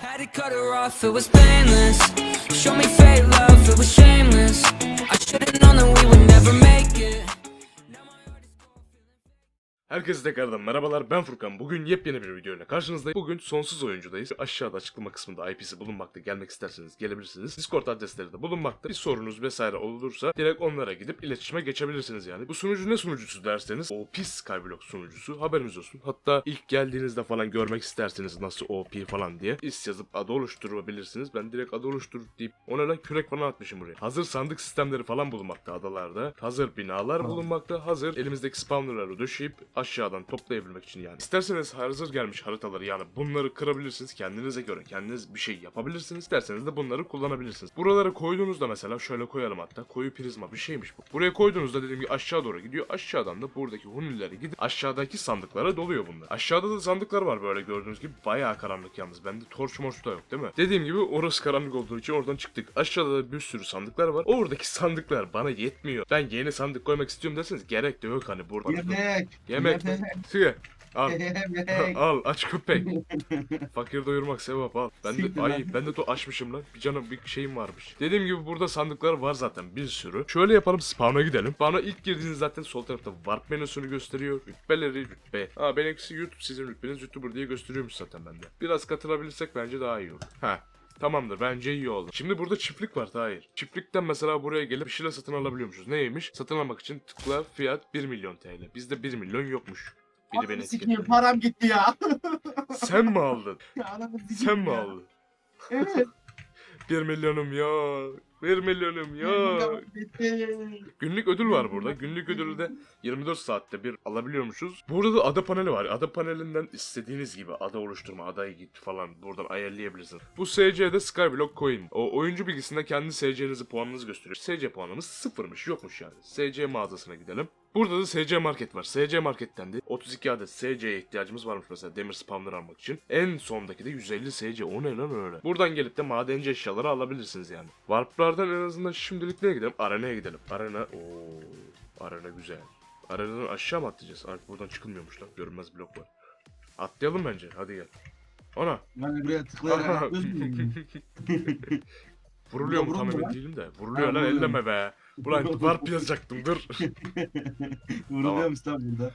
Had to cut her off, it was painless. Show me fake love, it was shameless. I should've known that we would never make it. Herkese tekrardan merhabalar ben Furkan. Bugün yepyeni bir video ile karşınızdayım. Bugün sonsuz oyuncudayız. Aşağıda açıklama kısmında IP'si bulunmakta. Gelmek isterseniz gelebilirsiniz. Discord adresleri de bulunmakta. Bir sorunuz vesaire olursa direkt onlara gidip iletişime geçebilirsiniz yani. Bu sunucu ne sunucusu derseniz o pis Skyblock sunucusu. Haberiniz olsun. Hatta ilk geldiğinizde falan görmek isterseniz nasıl OP falan diye is yazıp adı oluşturabilirsiniz. Ben direkt adı oluştur deyip ona lan kürek falan atmışım buraya. Hazır sandık sistemleri falan bulunmakta adalarda. Hazır binalar bulunmakta. Hazır elimizdeki spawnerları döşeyip aşağıdan toplayabilmek için yani. İsterseniz hazır gelmiş haritaları yani bunları kırabilirsiniz kendinize göre. Kendiniz bir şey yapabilirsiniz. İsterseniz de bunları kullanabilirsiniz. Buralara koyduğunuzda mesela şöyle koyalım hatta. Koyu prizma bir şeymiş bu. Buraya koyduğunuzda dediğim gibi aşağı doğru gidiyor. Aşağıdan da buradaki hunilere gidip aşağıdaki sandıklara doluyor bunlar. Aşağıda da sandıklar var böyle gördüğünüz gibi. Bayağı karanlık yalnız. Bende torç morç da yok değil mi? Dediğim gibi orası karanlık olduğu için oradan çıktık. Aşağıda da bir sürü sandıklar var. Oradaki sandıklar bana yetmiyor. Ben yeni sandık koymak istiyorum derseniz gerek de yok hani burada. Yemek. Yemek. Tüye. Al. Yemek. al aç köpek. Fakir doyurmak sevap al. Ben de Siktir ay lan. ben de to açmışım lan. Bir canım bir şeyim varmış. Dediğim gibi burada sandıklar var zaten bir sürü. Şöyle yapalım spawn'a gidelim. Spawn'a ilk girdiğiniz zaten sol tarafta warp menüsünü gösteriyor. Rütbeleri rütbe. Ha benimkisi YouTube sizin rütbeniz YouTuber diye gösteriyormuş zaten bende. Biraz katılabilirsek bence daha iyi olur. Ha Tamamdır bence iyi oldu. Şimdi burada çiftlik var Tahir. Çiftlikten mesela buraya gelip bir şeyler satın alabiliyormuşuz. Neymiş? Satın almak için tıkla fiyat 1 milyon TL. Bizde 1 milyon yokmuş. Biri beni Ananı sikeyim, etiketledi. param gitti ya. Sen mi aldın? Ananı sikeyim Sen mi ya. aldın? Evet. 1 milyonum ya. 1 milyonum gitti. Günlük ödül var burada. Günlük ödülü de 24 saatte bir alabiliyormuşuz. Burada da ada paneli var. Ada panelinden istediğiniz gibi ada oluşturma, adaya git falan buradan ayarlayabilirsiniz. Bu SC'de Skyblock Coin. O oyuncu bilgisinde kendi SC'nizi puanınızı gösteriyor. SC puanımız sıfırmış yokmuş yani. SC mağazasına gidelim. Burada da SC Market var. SC Market'ten de 32 adet SC'ye ihtiyacımız varmış mesela demir spawner almak için. En sondaki de 150 SC. O ne lan öyle? Buradan gelip de madenci eşyaları alabilirsiniz yani. Warp'lardan en azından şimdilik neye gidelim? Arena'ya gidelim. Arena... Oo, Arena güzel. Arena'dan aşağı mı atlayacağız? Artık buradan çıkılmıyormuş lan. Görünmez blok var. Atlayalım bence. Hadi gel. Ana. Ben buraya tıklayarak? Vuruluyor mu tam emin değilim de. Vuruluyor lan elleme be. Ulan warp yazacaktım dur. Vuruluyormuş lan burada.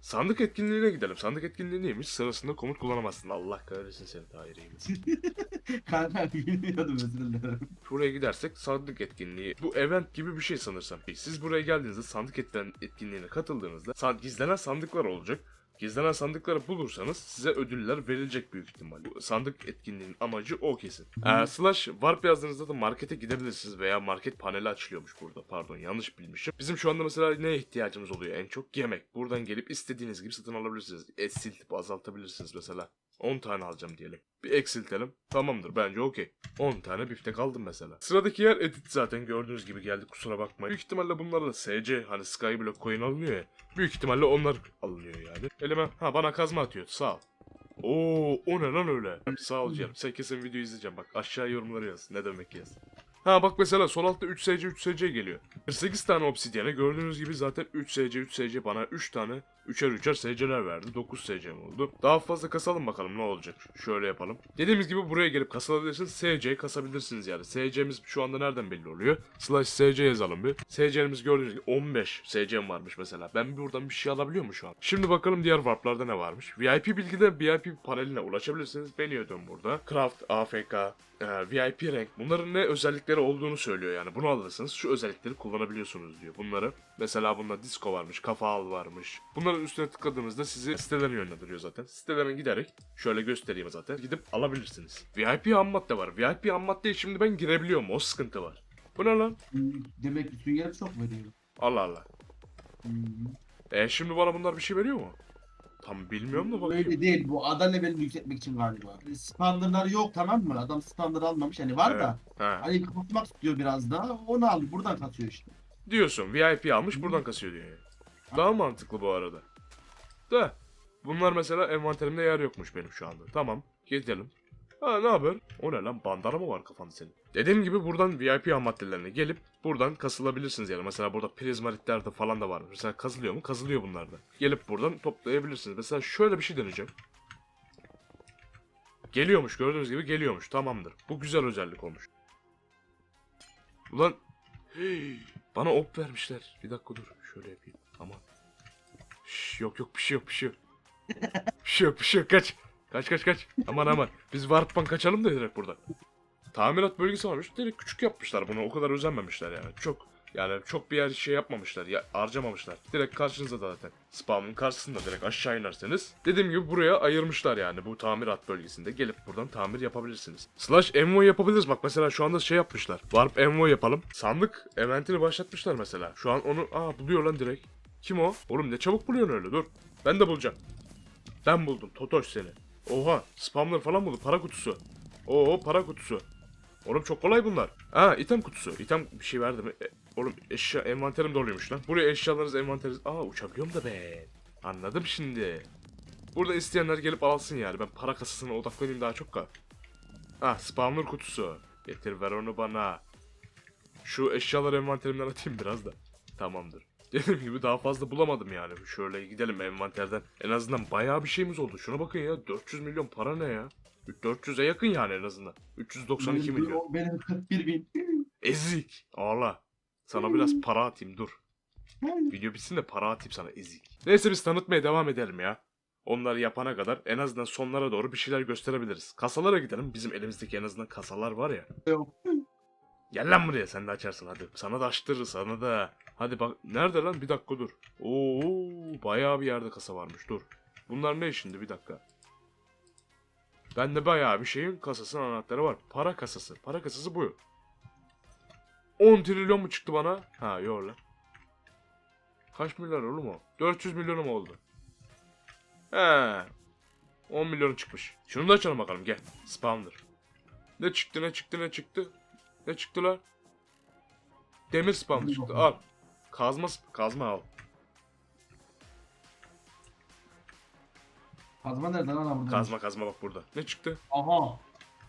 Sandık etkinliğine gidelim. Sandık etkinliği neymiş? Sırasında komut kullanamazsın. Allah kahretsin seni iyi. Kanka bilmiyordum özür dilerim. Şuraya gidersek sandık etkinliği. Bu event gibi bir şey sanırsam. Siz buraya geldiğinizde sandık etkinliğine katıldığınızda san- gizlenen sandıklar olacak. Gizlenen sandıkları bulursanız size ödüller verilecek büyük ihtimalle. Sandık etkinliğinin amacı o kesin. Ee, slash warp yazdığınızda da markete gidebilirsiniz veya market paneli açılıyormuş burada. Pardon yanlış bilmişim. Bizim şu anda mesela neye ihtiyacımız oluyor en çok? Yemek. Buradan gelip istediğiniz gibi satın alabilirsiniz. Eksiltip azaltabilirsiniz mesela. 10 tane alacağım diyelim. Bir eksiltelim. Tamamdır bence okey. 10 tane biftek aldım mesela. Sıradaki yer edit zaten gördüğünüz gibi geldi kusura bakmayın. Büyük ihtimalle bunlar da SC hani Skyblock coin alınıyor ya. Büyük ihtimalle onlar alınıyor yani. Elime ha bana kazma atıyor sağ ol. Oo o ne lan öyle? Sağ ol canım. Sen kesin video izleyeceğim bak. Aşağı yorumları yaz. Ne demek yaz. Ha bak mesela sol altta 3 SC 3 SC geliyor. 48 tane obsidyene gördüğünüz gibi zaten 3 SC 3 SC bana 3 tane 3'er 3'er SC'ler verdi. 9 SC'm oldu. Daha fazla kasalım bakalım ne olacak. Şöyle yapalım. Dediğimiz gibi buraya gelip kasabilirsiniz. SC kasabilirsiniz yani. SC'miz şu anda nereden belli oluyor? Slash SC yazalım bir. SC'miz gördüğünüz gibi 15 SC'm varmış mesela. Ben buradan bir şey alabiliyor mu şu an? Şimdi bakalım diğer warplarda ne varmış. VIP bilgide VIP paneline ulaşabilirsiniz. Beniyordum burada. Craft, AFK, e, VIP renk. Bunların ne özellikleri olduğunu söylüyor yani. Bunu alırsınız şu özellikleri kullanabiliyorsunuz diyor. Bunları mesela bunda disco varmış, kafa al varmış. Bunların üstüne tıkladığınızda sizi sitelerine yönlendiriyor zaten. Sitelerine giderek şöyle göstereyim zaten. Gidip alabilirsiniz. VIP ham madde var. VIP ham maddeye şimdi ben girebiliyorum. O sıkıntı var. Bu ne lan? Hmm, Demek ki sünger çok veriyor. Allah Allah. Hmm. E şimdi bana bunlar bir şey veriyor mu? Tam bilmiyorum da bakayım. Öyle değil bu ada levelini yükseltmek için galiba. Spawnerları yok tamam mı? Adam spawner almamış hani var da. Ha. Hani kapatmak istiyor biraz daha onu al buradan katıyor işte. Diyorsun VIP almış buradan kasıyor diyor yani. Daha mantıklı bu arada. Da bunlar mesela envanterimde yer yokmuş benim şu anda. Tamam gidelim. Ha ne haber? O ne lan bandana mı var kafanda senin? Dediğim gibi buradan VIP ham maddelerine gelip buradan kasılabilirsiniz yani. Mesela burada prizmaritler de falan da var. Mesela kazılıyor mu? Kazılıyor bunlar da. Gelip buradan toplayabilirsiniz. Mesela şöyle bir şey deneyeceğim. Geliyormuş gördüğünüz gibi geliyormuş. Tamamdır. Bu güzel özellik olmuş. Ulan bana ok vermişler. Bir dakika dur. Şöyle yapayım. Aman. Şş, yok yok bir şey yok bir şey yok. bir şey yok bir şey yok kaç. Kaç kaç kaç. Aman aman. Biz Warp'tan kaçalım da direkt buradan. Tamirat bölgesi varmış. Direkt küçük yapmışlar bunu. O kadar özenmemişler yani. Çok yani çok bir yer şey yapmamışlar. Ya harcamamışlar. Direkt karşınızda da zaten. Spawn'ın karşısında direkt aşağı inerseniz. Dediğim gibi buraya ayırmışlar yani bu tamirat bölgesinde. Gelip buradan tamir yapabilirsiniz. Slash envoy yapabiliriz. Bak mesela şu anda şey yapmışlar. Warp envoy yapalım. Sandık eventini başlatmışlar mesela. Şu an onu aa buluyor lan direkt. Kim o? Oğlum ne çabuk buluyorsun öyle dur. Ben de bulacağım. Ben buldum Totoş seni. Oha spamlar falan buldu para kutusu. Oo para kutusu. Oğlum çok kolay bunlar. Ha item kutusu. İtem bir şey verdi mi? E, oğlum eşya envanterim doluymuş lan. Buraya eşyalarınız envanteriniz. Aa uçabiliyorum da ben. Anladım şimdi. Burada isteyenler gelip alsın yani. Ben para kasasına odaklanayım daha çok ka. Ah spawner kutusu. Getir ver onu bana. Şu eşyaları envanterimden atayım biraz da. Tamamdır. Dediğim gibi daha fazla bulamadım yani. Şöyle gidelim envanterden. En azından bayağı bir şeyimiz oldu. Şuna bakın ya 400 milyon para ne ya? 400'e yakın yani en azından. 392 benim, milyon. Benim 41 bin. Ezik. Ağla. Sana biraz para atayım dur. Video bitsin de para atayım sana ezik. Neyse biz tanıtmaya devam edelim ya. Onları yapana kadar en azından sonlara doğru bir şeyler gösterebiliriz. Kasalara gidelim. Bizim elimizdeki en azından kasalar var ya. Yok. Gel lan buraya sen de açarsın hadi. Sana da açtırırız sana da. Hadi bak nerede lan bir dakika dur. Oo bayağı bir yerde kasa varmış dur. Bunlar ne şimdi bir dakika. Bende bayağı bir şeyin kasasının anahtarı var. Para kasası. Para kasası bu. 10 trilyon mu çıktı bana? Ha yok lan. Kaç milyar oğlum o? 400 milyonum oldu. He. 10 milyon çıkmış. Şunu da açalım bakalım gel. Spawner. Ne çıktı ne çıktı ne çıktı? Ne çıktı lan? Demir spam çıktı. Al. Kazma kazma al. Kazma nereden lan burada? Kazma kazma bak burada. Ne çıktı? Aha.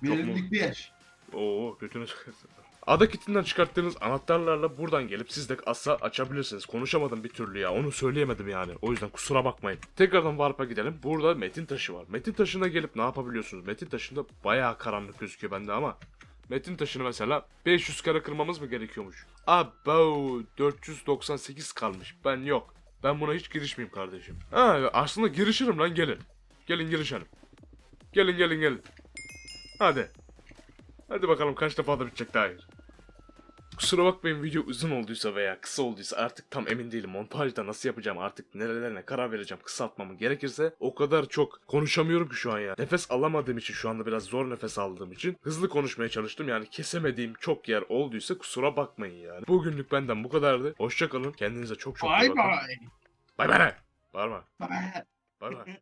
Verimlilik 5. Oo götünü çıkarsın. Ada kitinden çıkarttığınız anahtarlarla buradan gelip siz de asa açabilirsiniz. Konuşamadım bir türlü ya. Onu söyleyemedim yani. O yüzden kusura bakmayın. Tekrardan Warp'a gidelim. Burada metin taşı var. Metin taşına gelip ne yapabiliyorsunuz? Metin taşında bayağı karanlık gözüküyor bende ama. Metin taşını mesela 500 kere kırmamız mı gerekiyormuş? Abo 498 kalmış. Ben yok. Ben buna hiç girişmeyeyim kardeşim. Ha aslında girişirim lan gelin. Gelin girişelim. Gelin gelin gelin. Hadi. Hadi bakalım kaç defa da bitecek daha Kusura bakmayın video uzun olduysa veya kısa olduysa artık tam emin değilim. Montajda nasıl yapacağım artık nerelerine karar vereceğim kısaltmamı gerekirse o kadar çok konuşamıyorum ki şu an ya. Nefes alamadığım için şu anda biraz zor nefes aldığım için hızlı konuşmaya çalıştım yani kesemediğim çok yer olduysa kusura bakmayın yani. Bugünlük benden bu kadardı. Hoşçakalın. Kendinize çok çok iyi Bay bakın. bay. Bay bay. Bağırma. Bay. Bay bay.